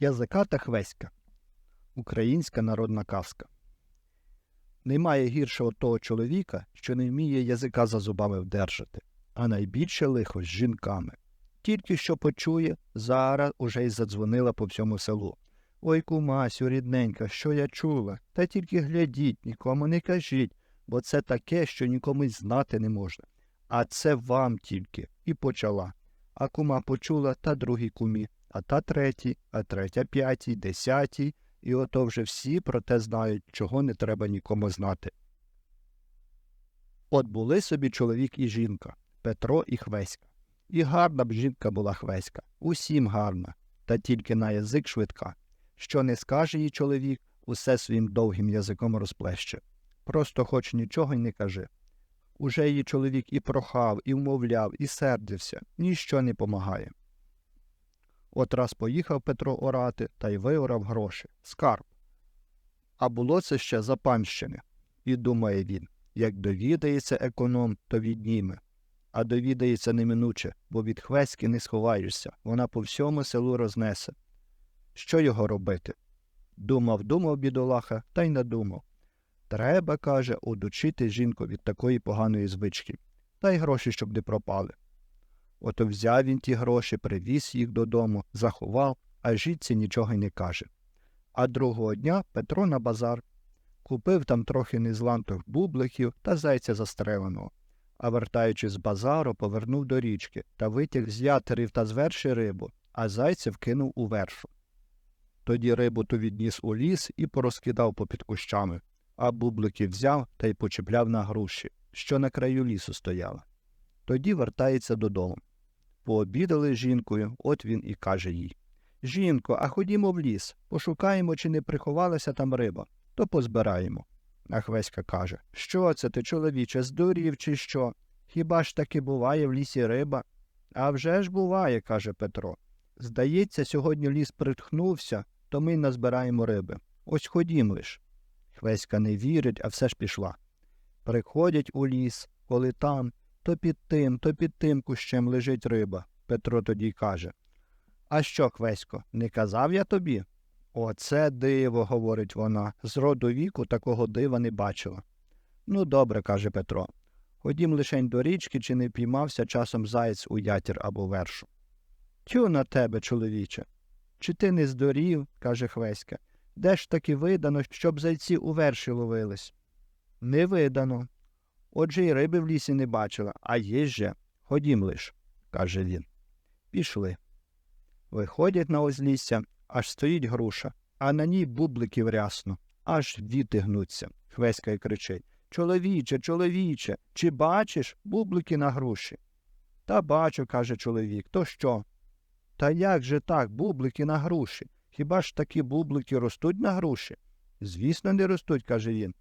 Язика Хвеська. Українська народна казка. Немає гіршого того чоловіка, що не вміє язика за зубами вдержати, а найбільше лихо з жінками. Тільки що почує, зараз уже й задзвонила по всьому селу. Ой, кумасю, рідненька, що я чула, та тільки глядіть, нікому не кажіть, бо це таке, що нікому й знати не можна. А це вам тільки. І почала. А кума почула та другій кумі, а та третій, а третя п'ятій, десятій, і ото вже всі про те знають, чого не треба нікому знати. От були собі чоловік і жінка, Петро і Хвеська. І гарна б жінка була Хвеська, усім гарна, та тільки на язик швидка. Що не скаже їй чоловік, усе своїм довгим язиком розплеще. Просто хоч нічого й не кажи. Уже її чоловік і прохав, і вмовляв, і сердився, ніщо не помагає. От раз поїхав Петро орати та й виорав гроші, скарб. А було це ще за панщини. І думає він, як довідається економ, то відніме. А довідається неминуче, бо від хвеськи не сховаєшся, вона по всьому селу рознесе. Що його робити? Думав, думав бідолаха, та й надумав. Треба, каже, одучити жінку від такої поганої звички, та й гроші, щоб не пропали. Ото взяв він ті гроші, привіз їх додому, заховав, а жінці нічого й не каже. А другого дня Петро на базар купив там трохи незлантих бубликів та зайця застреленого, а вертаючи з базару, повернув до річки та витяг з ятерів та з рибу, а зайця вкинув у вершу. Тоді рибу ту відніс у ліс і порозкидав попід кущами, а бублики взяв та й почепляв на груші, що на краю лісу стояла. Тоді вертається додому. Пообідали з жінкою, от він і каже їй Жінко, а ходімо в ліс, пошукаємо, чи не приховалася там риба, то позбираємо. А Хвеська каже Що це ти, чоловіче, здурів, чи що? Хіба ж таки буває в лісі риба? «А вже ж буває, каже Петро. Здається, сьогодні ліс притхнувся, то ми назбираємо риби. Ось ходім лиш. Хвеська не вірить, а все ж пішла. Приходять у ліс, коли там, то під тим, то під тим кущем лежить риба. Петро тоді каже А що, Хвесько, не казав я тобі? Оце диво, говорить вона, з роду віку такого дива не бачила. Ну, добре, каже Петро. Ходім лишень до річки, чи не піймався часом заєць у ятір або вершу. Тю на тебе, чоловіче. Чи ти не здорів, каже Хвеська. Де ж таки видано, щоб зайці у верші ловились? Не видано. Отже й риби в лісі не бачила, а є же. Ходім лиш, каже він. Пішли. Виходять на озлісся, аж стоїть груша, а на ній бубликів рясно, аж віти гнуться. Хвеська й кричить Чоловіче, чоловіче, чи бачиш бублики на груші? Та бачу, каже чоловік, то що? Та як же так, бублики на груші? Хіба ж такі бублики ростуть на груші? Звісно, не ростуть, каже він.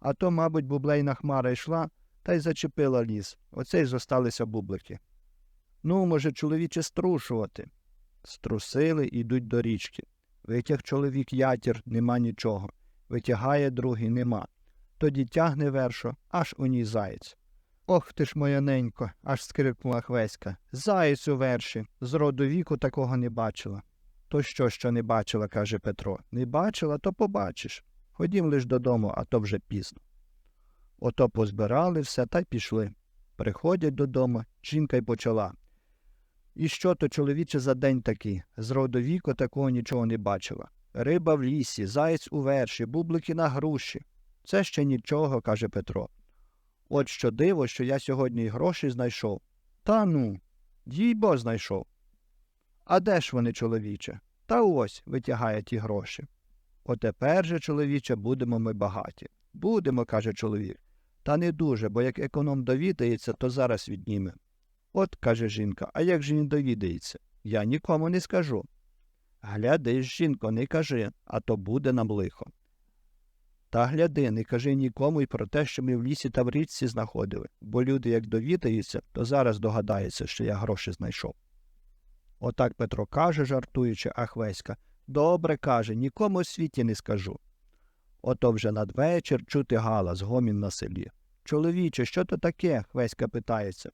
А то, мабуть, бублейна хмара йшла та й зачепила ліс. Оце й зосталися бублики. Ну, може, чоловіче, струшувати. Струсили йдуть до річки. Витяг чоловік ятір, нема нічого. Витягає другий, нема. Тоді тягне вершо, аж у ній заєць. Ох ти ж моя ненько, аж скрикнула Хвеська. Заєць у верші. З роду віку такого не бачила. То що, що не бачила, каже Петро. Не бачила, то побачиш. Ходім лиш додому, а то вже пізно. Ото позбирали все та й пішли. Приходять додому, жінка й почала. І що то, чоловіче, за день такий? З роду віку такого нічого не бачила. Риба в лісі, заєць у верші, бублики на груші. Це ще нічого, каже Петро. От що диво, що я сьогодні й гроші знайшов. Та ну, їй бо знайшов. А де ж вони, чоловіче? Та ось витягає ті гроші. Отепер же, чоловіче, будемо ми багаті. Будемо, каже чоловік. Та не дуже, бо як економ довідається, то зараз відніме. От, каже жінка, а як же він довідається? Я нікому не скажу. Гляди, жінко, не кажи, а то буде нам лихо. Та гляди, не кажи нікому й про те, що ми в лісі та в річці знаходили, бо люди, як довідаються, то зараз догадаються, що я гроші знайшов. Отак Петро каже, жартуючи, а Хвеська. Добре, каже, нікому у світі не скажу. Ото вже надвечір чути галас, гомін на селі. Чоловіче, що то таке? Хвеська питається.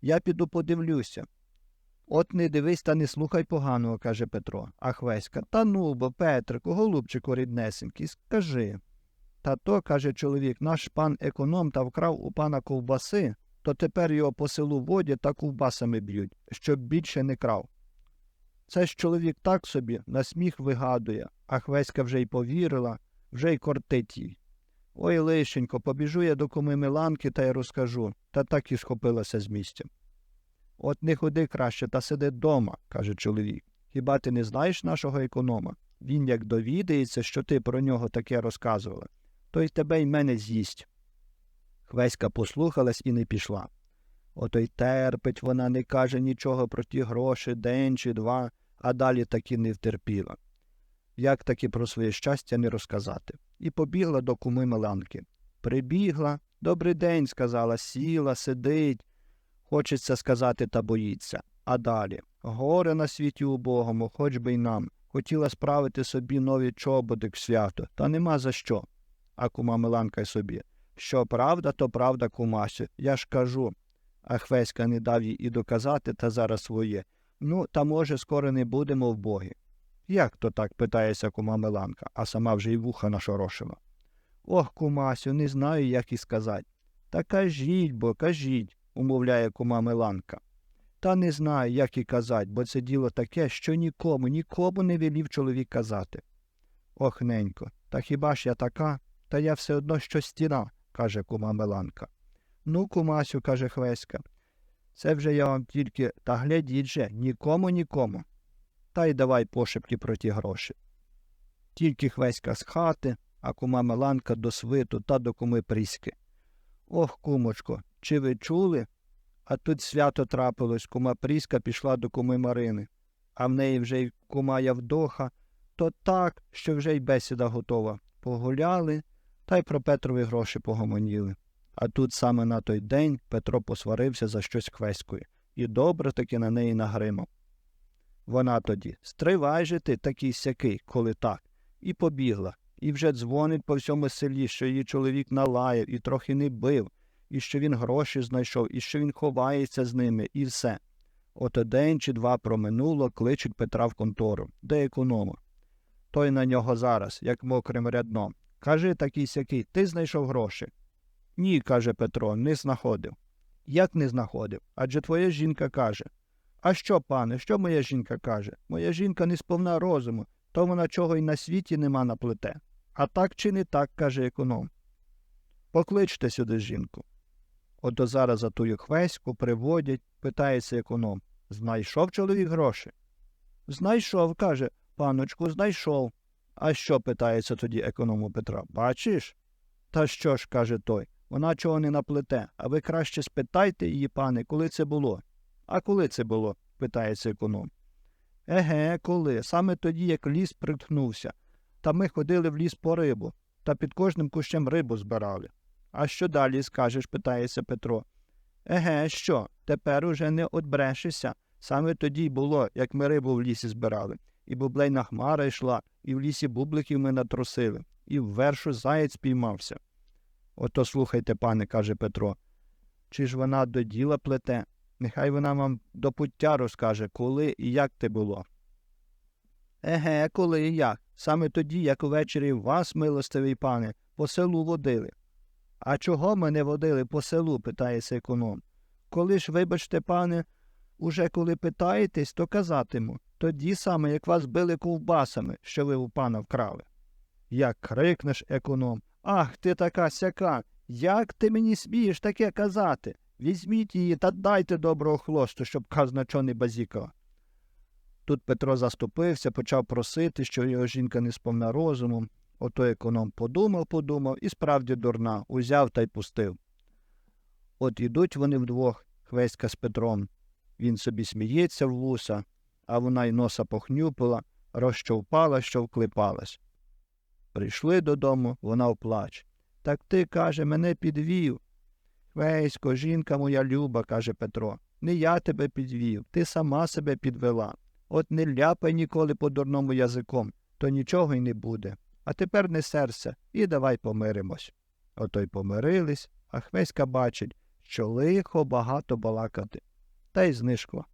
Я піду подивлюся. От не дивись та не слухай поганого, каже Петро. А Хвеська, та ну бо, Петрику, голубчику ріднесенький, скажи. Та то, каже чоловік, наш пан економ та вкрав у пана ковбаси, то тепер його по селу водять та ковбасами б'ють, щоб більше не крав. Це ж чоловік так собі на сміх вигадує, а Хвеська вже й повірила, вже й кортить їй. Ой, лишенько, побіжу я до куми Миланки та й розкажу, та так і схопилася з місця. От не ходи краще та сиди дома, каже чоловік. Хіба ти не знаєш нашого економа? Він як довідається, що ти про нього таке розказувала, то й тебе й мене з'їсть. Хвеська послухалась і не пішла. Ото й терпить вона, не каже нічого про ті гроші день чи два, а далі таки не втерпіла. Як таки про своє щастя не розказати. І побігла до куми Миланки. Прибігла, добрий день, сказала, сіла, сидить. Хочеться сказати та боїться. А далі горе на світі убогому, хоч би й нам. Хотіла справити собі нові чоботи к свято, та нема за що. А кума Миланка й собі. Що правда, то правда, кумасю, я ж кажу. А Хвеська не дав їй і доказати та зараз своє. Ну, та може, скоро не будемо в боги. Як то так? питається кума Миланка, а сама вже й вуха нашорошила. Ох, кумасю, не знаю, як і сказати. Та кажіть бо, кажіть, умовляє кума Миланка. Та не знаю, як і казать, бо це діло таке, що нікому, нікому не велів чоловік казати. Ох, ненько, та хіба ж я така? Та я все одно що стіна, каже кума Миланка. Ну, кумасю, каже Хвеська. Це вже я вам тільки та глядіть же, нікому, нікому. Та й давай пошепки про ті гроші. Тільки Хвеська з хати, а кума Миланка до свиту та до куми Пріськи. Ох, кумочко, чи ви чули? А тут свято трапилось, кума Пріська пішла до куми Марини, а в неї вже й кума Явдоха, то так, що вже й бесіда готова. Погуляли та й про Петрові гроші погомоніли. А тут саме на той день Петро посварився за щось Хвеською і добре таки на неї нагримав. Вона тоді стривай же ти такий сякий, коли так, і побігла, і вже дзвонить по всьому селі, що її чоловік налаяв і трохи не бив, і що він гроші знайшов, і що він ховається з ними, і все. Ото день чи два проминуло, кличуть Петра в контору, де економа. Той на нього зараз, як мокрим рядном. Кажи такий сякий, ти знайшов гроші. Ні, каже Петро, не знаходив. Як не знаходив? Адже твоя жінка каже. А що, пане, що моя жінка каже? Моя жінка не сповна розуму, то вона чого й на світі нема наплете. А так чи не так, каже економ. Покличте сюди жінку. Ото зараз за тую хвеську приводять, питається економ. Знайшов чоловік гроші? Знайшов, каже, паночку, знайшов. А що, питається тоді економу Петра. Бачиш? Та що ж, каже той, вона чого не наплете, а ви краще спитайте її, пане, коли це було. А коли це було? питається економ. Еге, коли? Саме тоді, як ліс приткнувся. Та ми ходили в ліс по рибу, та під кожним кущем рибу збирали. А що далі скажеш? питається Петро. Еге, що? Тепер уже не одбрешешся. Саме тоді було, як ми рибу в лісі збирали. І бублейна хмара йшла, і в лісі бубликів ми натрусили, і в вершу заєць піймався. Ото слухайте, пане, каже Петро. Чи ж вона до діла плете? Нехай вона вам до пуття розкаже, коли і як те було. Еге, коли і як? Саме тоді, як увечері вас, милостивий пане, по селу водили. А чого мене водили по селу? питається економ. Коли ж, вибачте, пане, уже коли питаєтесь, то казатиму. Тоді саме, як вас били ковбасами, що ви у пана вкрали. Як крикнеш економ. Ах, ти така сяка. Як ти мені смієш таке казати? Візьміть її та дайте доброго хлосту, щоб казна чого не базікала. Тут Петро заступився, почав просити, що його жінка не сповна розуму. Ото економ подумав, подумав і справді дурна, узяв та й пустив. От ідуть вони вдвох, Хвеська з Петром. Він собі сміється в вуса, а вона й носа похнюпила, розчовпала, що вклипалась. Прийшли додому, вона вплач. Так ти, каже, мене підвів. Хвесько, жінка моя люба, каже Петро, не я тебе підвів, ти сама себе підвела. От не ляпай ніколи по дурному язиком, то нічого й не буде. А тепер не серся і давай помиримось. Ото й помирились, а Хвеська бачить, що лихо багато балакати. Та й знишкла.